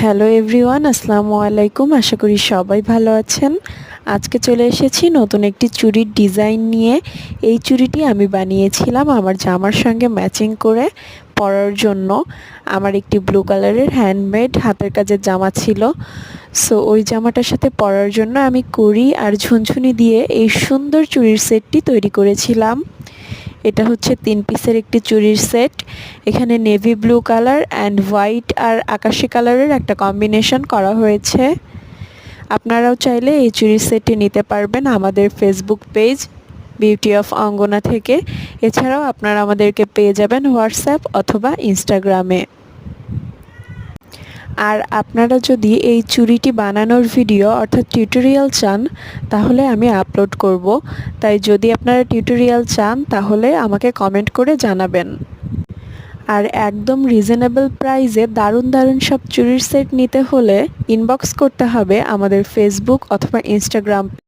Hello everyone আসসালামু আলাইকুম। আশা করি সবাই ভালো আছেন। আজকে চলে এসেছি নতুন একটি চুড়ির ডিজাইন নিয়ে। এই চুড়িটি আমি বানিয়েছিলাম আমার জামার সঙ্গে ম্যাচিং করে পরার জন্য। আমার একটি ব্লু কালারের হ্যান্ডমেড হাতের কাজের জামা ছিল। সো ওই জামাটার সাথে পরার জন্য আমি কড়ি আর ঝুনঝুনি দিয়ে এই সুন্দর চুড়ির সেটটি তৈরি করেছিলাম। এটা হচ্ছে তিন পিসের একটি চুরির সেট। এখানে navy blue colour and white আর আকাশি কালারের একটা কম্বিনেশন করা হয়েছে। আপনারাও চাইলে এই চুরির সেটটি নিতে পারবেন আমাদের Facebook page beauty of Angana থেকে। এছাড়াও আপনারা আমাদেরকে পেয়ে যাবেন হোয়াটসঅ্যাপ অথবা ইনস্টাগ্রামে। আর আপনারা যদি এই চুরিটি বানানোর ভিডিও অর্থাৎ টিউটোরিয়াল চান, তাহলে আমি আপলোড করব। তাই যদি আপনারা টিউটোরিয়াল চান, তাহলে আমাকে কমেন্ট করে জানাবেন। আর একদম রিজনেবল প্রাইজে দারুণ দারুণ সব চুরির সেট নিতে হলে ইনবক্স করতে হবে আমাদের ফেসবুক অথবা ইনস্টাগ্রাম